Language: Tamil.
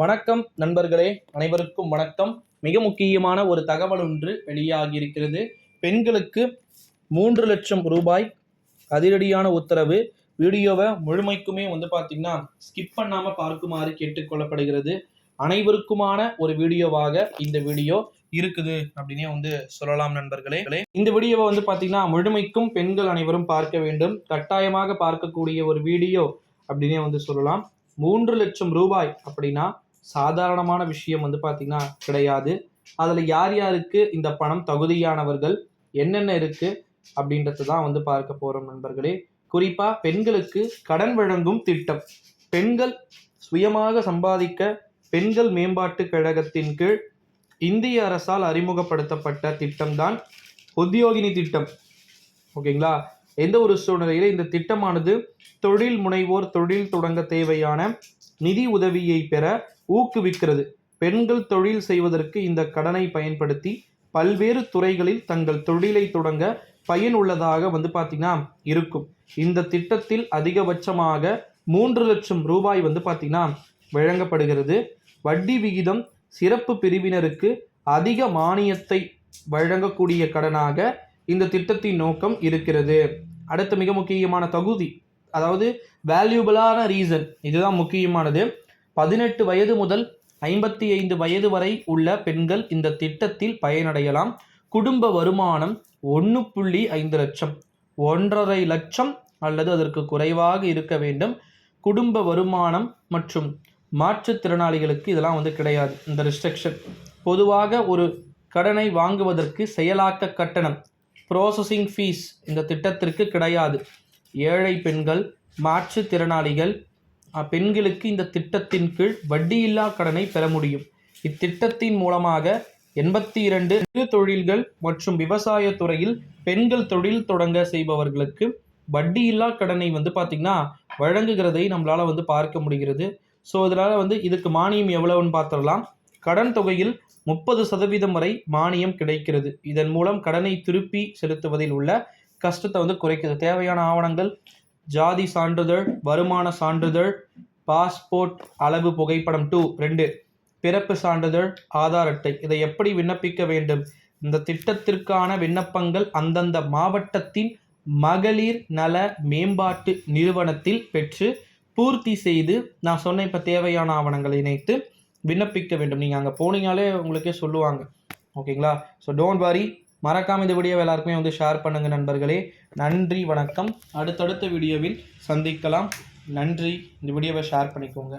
வணக்கம் நண்பர்களே அனைவருக்கும் வணக்கம். மிக முக்கியமான ஒரு தகவல் ஒன்று வெளியாகி இருக்கிறது பெண்களுக்கு மூன்று லட்சம் ரூபாய் அதிரடியான உத்தரவு. வீடியோவை முழுமைக்குமே வந்து பார்த்தீங்கன்னா ஸ்கிப் பண்ணாமல் பார்க்குமாறு கேட்டுக்கொள்ளப்படுகிறது. அனைவருக்குமான ஒரு வீடியோவாக இந்த வீடியோ இருக்குது அப்படின்னே வந்து சொல்லலாம் நண்பர்களே. இந்த வீடியோவை வந்து பார்த்தீங்கன்னா முழுமைக்கும் பெண்கள் அனைவரும் பார்க்க வேண்டும். கட்டாயமாக பார்க்கக்கூடிய ஒரு வீடியோ அப்படின்னே வந்து சொல்லலாம். மூன்று லட்சம் ரூபாய் அப்படின்னா சாதாரணமான விஷயம் வந்து பார்த்திங்கன்னா கிடையாது. அதில் யார் யாருக்கு இந்த பணம் தகுதியானவர்கள் என்னென்ன இருக்குது அப்படின்றது தான் வந்து பார்க்க போகிறோம் நண்பர்களே. குறிப்பாக பெண்களுக்கு கடன் வழங்கும் திட்டம். பெண்கள் சுயமாக சம்பாதிக்க பெண்கள் மேம்பாட்டு கழகத்தின் கீழ் இந்திய அரசால் அறிமுகப்படுத்தப்பட்ட திட்டம்தான் உத்தியோகினி திட்டம். ஓகேங்களா? எந்த ஒரு சூழ்நிலையிலும் இந்த திட்டமானது தொழில் முனைவோர் தொழில் தொடங்க தேவையான நிதி உதவியை பெற ஊக்குவிக்கிறது. பெண்கள் தொழில் செய்வதற்கு இந்த கடனை பயன்படுத்தி பல்வேறு துறைகளில் தங்கள் தொழிலை தொடங்க பயனுள்ளதாக வந்து பார்த்தீங்கன்னா இருக்கும். இந்த திட்டத்தில் அதிகபட்சமாக மூன்று லட்சம் ரூபாய் வந்து பார்த்தீங்கன்னா வழங்கப்படுகிறது. வட்டி விகிதம் சிறப்பு பிரிவினருக்கு அதிக மானியத்தை வழங்கக்கூடிய கடனாக இந்த திட்டத்தின் நோக்கம் இருக்கிறது. அடுத்த மிக முக்கியமான தகுதி அதாவது வேல்யூபிளான ரீசன் இதுதான் முக்கியமானது. பதினெட்டு வயது முதல் ஐம்பத்தி ஐந்து வயது வரை உள்ள பெண்கள் இந்த திட்டத்தில் பயனடையலாம். குடும்ப வருமானம் ஒன்று புள்ளி ஐந்து லட்சம். ஒன்றரை லட்சம் அல்லது அதற்கு குறைவாக இருக்க வேண்டும். குடும்ப வருமானம் மற்றும் மாற்றுத்திறனாளிகளுக்கு இதெல்லாம் வந்து கிடையாது. இந்த ரெஸ்ட்ரிக்ஷன் பொதுவாக ஒரு கடனை வாங்குவதற்கு செயலாக்க கட்டணம் ப்ரோசஸிங் ஃபீஸ் இந்த திட்டத்திற்கு கிடையாது. ஏழை பெண்கள் மாற்றுத்திறனாளிகள் பெண்களுக்கு இந்த திட்டத்தின் கீழ் வட்டியில்லா கடனை பெற முடியும். இத்திட்டத்தின் மூலமாக எண்பத்தி இரண்டு சிறு தொழில்கள் மற்றும் விவசாய துறையில் பெண்கள் தொழில் தொடங்க செய்பவர்களுக்கு வட்டியில்லா கடனை வந்து பார்த்திங்கன்னா வழங்குகிறதை நம்மளால் வந்து பார்க்க முடிகிறது. ஸோ இதனால் வந்து இதுக்கு மானியம் எவ்வளவுன்னு பார்த்துடலாம் கடன் தொகையில் முப்பது சதவீதம் வரை மானியம் கிடைக்கிறது. இதன் மூலம் கடனை திருப்பி செலுத்துவதில் உள்ள கஷ்டத்தை வந்து குறைக்கிறது. தேவையான ஆவணங்கள் ஜாதி சான்றிதழ் வருமான சான்றிதழ் பாஸ்போர்ட் அளவு புகைப்படம் டூ ரெண்டு பிறப்பு சான்றிதழ் ஆதார் அட்டை இதை எப்படி விண்ணப்பிக்க வேண்டும்? இந்த திட்டத்திற்கான விண்ணப்பங்கள் அந்தந்த மாவட்டத்தின் மகளிர் நல மேம்பாட்டு நிறுவனத்தில் பெற்று பூர்த்தி செய்து நான் சொன்ன இப்போ தேவையான ஆவணங்களை இணைத்து விண்ணப்பிக்க வேண்டும். நீங்கள் அங்கே போனீங்கனாலே உங்களுக்கே சொல்லுவாங்க. ஓகேங்களா? ஸோ டோன்ட் வரி மறக்காமல் இந்த வீடியோ எல்லாருக்குமே வந்து ஷேர் பண்ணுங்கள் நண்பர்களே. நன்றி வணக்கம். அடுத்தடுத்த வீடியோவில் சந்திக்கலாம். நன்றி. இந்த வீடியோவை ஷேர் பண்ணிக்கோங்க.